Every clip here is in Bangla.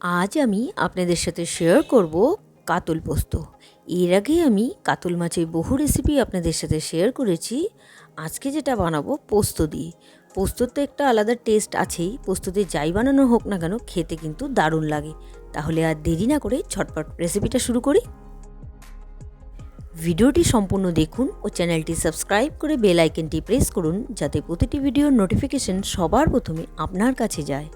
আজ আমি আপনাদের সাথে শেয়ার করব কাতল পোস্ত। এর আগে আমি কাতল মাছের বহু রেসিপি আপনাদের সাথে শেয়ার করেছি। আজকে যেটা বানাবো, পোস্ত দিয়ে। পোস্তর তো একটা আলাদা টেস্ট আছেই। পোস্ততে যাই বানানো হোক না কেন, খেতে কিন্তু দারুণ লাগে। তাহলে আর দেরি না করে ছটপট রেসিপিটা শুরু করি। ভিডিওটি সম্পূর্ণ দেখুন ও চ্যানেলটি সাবস্ক্রাইব করে বেল আইকনটি প্রেস করুন, যাতে প্রতিটি ভিডিওর নোটিফিকেশন সবার প্রথমে আপনার কাছে যায়।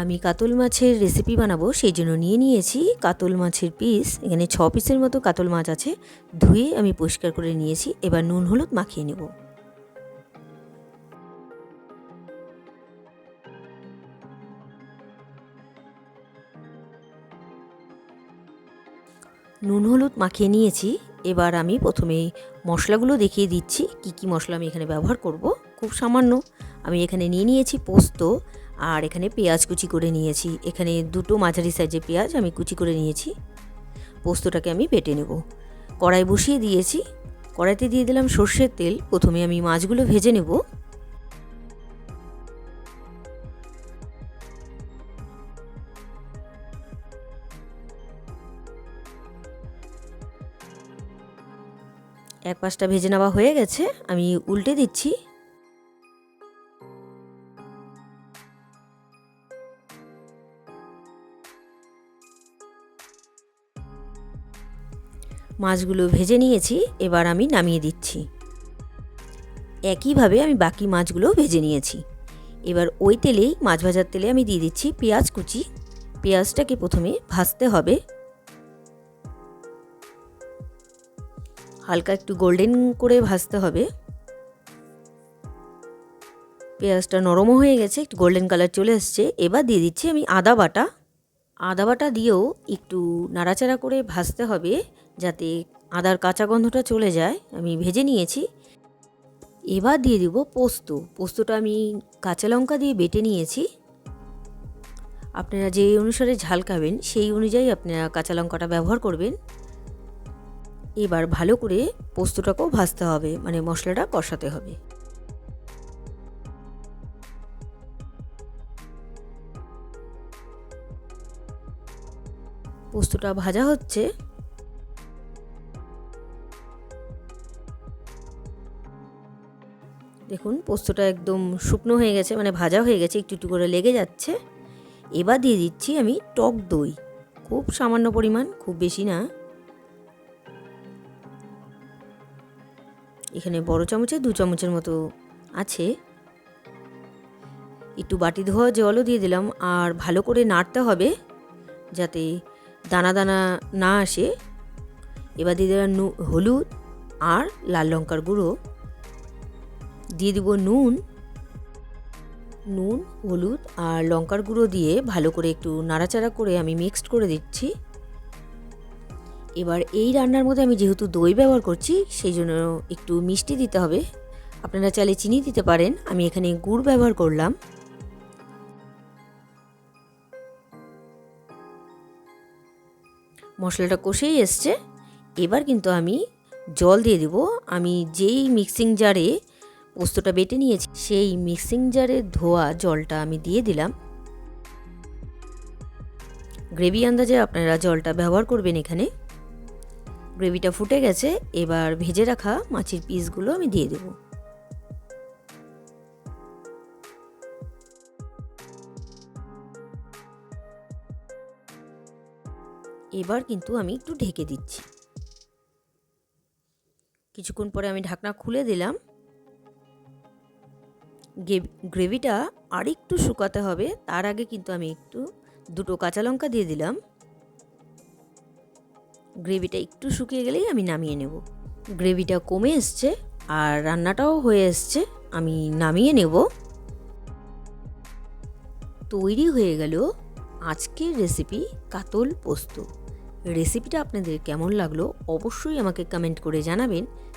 আমি কাতল মাছের রেসিপি বানাবো, সেই জন্য নিয়ে নিয়েছি কাতল মাছের পিস এখানে ছ পিসের মতো কাতল মাছ আছে, ধুয়ে আমি পরিষ্কার করে নিয়েছি, এবার নুন, হলুদ মাখিয়ে নেব। নুন, হলুদ মাখিয়ে নিয়েছি, এবার আমি প্রথমে মশলাগুলো দেখিয়ে দিচ্ছি, কি কি মশলা আমি এখানে ব্যবহার করব, খুব সামান্য। আমি এখানে নিয়ে নিয়েছি পোস্ত আর এখানে পেঁয়াজ কুচি করে নিয়েছি। এখানে দুটো মাঝারি সাইজের পেঁয়াজ আমি কুচি করে নিয়েছি। পোস্তটাকে আমি বেটে নেব। কড়াই বসিয়ে দিয়েছি। কড়াইতে দিয়ে দিলাম সর্ষের তেল। প্রথমে আমি মাছগুলো ভেজে নেব। এক পাশটা ভেজে নেওয়া হয়ে গেছে। আমি উল্টে দিচ্ছি। মাছগুলো ভেজে নিয়েছি, এবার আমি নামিয়ে দিচ্ছি। একইভাবে আমি বাকি মাছগুলো ভেজে নিয়েছি। এবার ওই তেলেই, মাছ ভাজার তেলে আমি দিয়ে দিচ্ছি পেঁয়াজ কুচি। পেঁয়াজটাকে প্রথমে ভাজতে হবে। হালকা একটু গোল্ডেন করে ভাজতে হবে। পেঁয়াজটা নরমও হয়ে গেছে, একটু গোল্ডেন কালার চলে এসছে। এবার দিয়ে দিচ্ছি আমি আদা বাটা। আদা বাটা দিয়েও একটু নাড়াচাড়া করে ভাজতে হবে। যাতে আদার কাঁচা গন্ধটা চলে যায়, আমি ভেজে নিয়েছি। এবার দিয়ে দিব পোস্ত। পোস্তটা আমি কাঁচা লঙ্কা দিয়ে বেটে নিয়েছি। আপনারা যে অনুসারে ঝাল খাবেন, সেই অনুযায়ী আপনারা কাঁচা লঙ্কাটা ব্যবহার করবেন। এবার ভালো করে পোস্তটাকেও ভাজতে হবে মানে মশলাটা কষাতে হবে। পোস্তটা ভাজা হচ্ছে। দেখুন, পোস্তটা একদম শুকনো হয়ে গেছে মানে ভাজা হয়ে গেছে, একটু একটু করে লেগে যাচ্ছে। এবার দিয়ে দিচ্ছি আমি টক দই। খুব সামান্য পরিমাণ, খুব বেশি না। এখানে বড় চামচে দু চামচের মতো আছে। একটু বাটি ধোয়া জলও দিয়ে দিলাম, আর ভালো করে নাড়তে হবে যাতে দানা দানা না আসে। এবার দিয়ে দিলাম হলুদ আর লাল লঙ্কার গুঁড়ো। দিয়ে দিব নুন। নুন, হলুদ আর লঙ্কার গুঁড়ো দিয়ে ভালো করে একটু নাড়াচাড়া করে আমি মিক্সড করে দিচ্ছি। এবার এই রান্নার মধ্যে আমি যেহেতু দই ব্যবহার করছি, সেই জন্য একটু মিষ্টি দিতে হবে। আপনারা চাইলে চিনি দিতে পারেন, আমি এখানে গুড় ব্যবহার করলাম। মশলাটা কষেই এসছে। এবার কিন্তু আমি জল দিয়ে দেব। আমি যেই মিক্সিং জারে পোস্তটা বেটে নিয়েছি। সেই মিক্সিং জারে ধোয়া জলটা আমি দিয়ে দিলাম। গ্রেভি আন্দাজে আপনারা জলটা ব্যবহার করবেন এখানে। গ্রেভিটা ফুটে গেছে, এবার ভেজে রাখা মাছের পিসগুলো আমি দিয়ে দেব। এবার কিন্তু আমি একটু ঢেকে দিচ্ছি। কিছুক্ষণ পরে আমি ঢাকনা খুলে দিলাম। গ্রেভিটা আর একটু শুকাতে হবে। তার আগে কিন্তু আমি একটু দুটো কাঁচা লঙ্কা দিয়ে দিলাম। গ্রেভিটা একটু শুকিয়ে গেলেই আমি নামিয়ে নেব। গ্রেভিটা কমে এসছে আর রান্নাটাও হয়ে এসছে, আমি নামিয়ে নেব। তৈরি হয়ে গেল আজকের রেসিপি কাতল পোস্ত। রেসিপিটা আপনাদের কেমন লাগল অবশ্যই আমাকে কমেন্ট করে জানাবেন।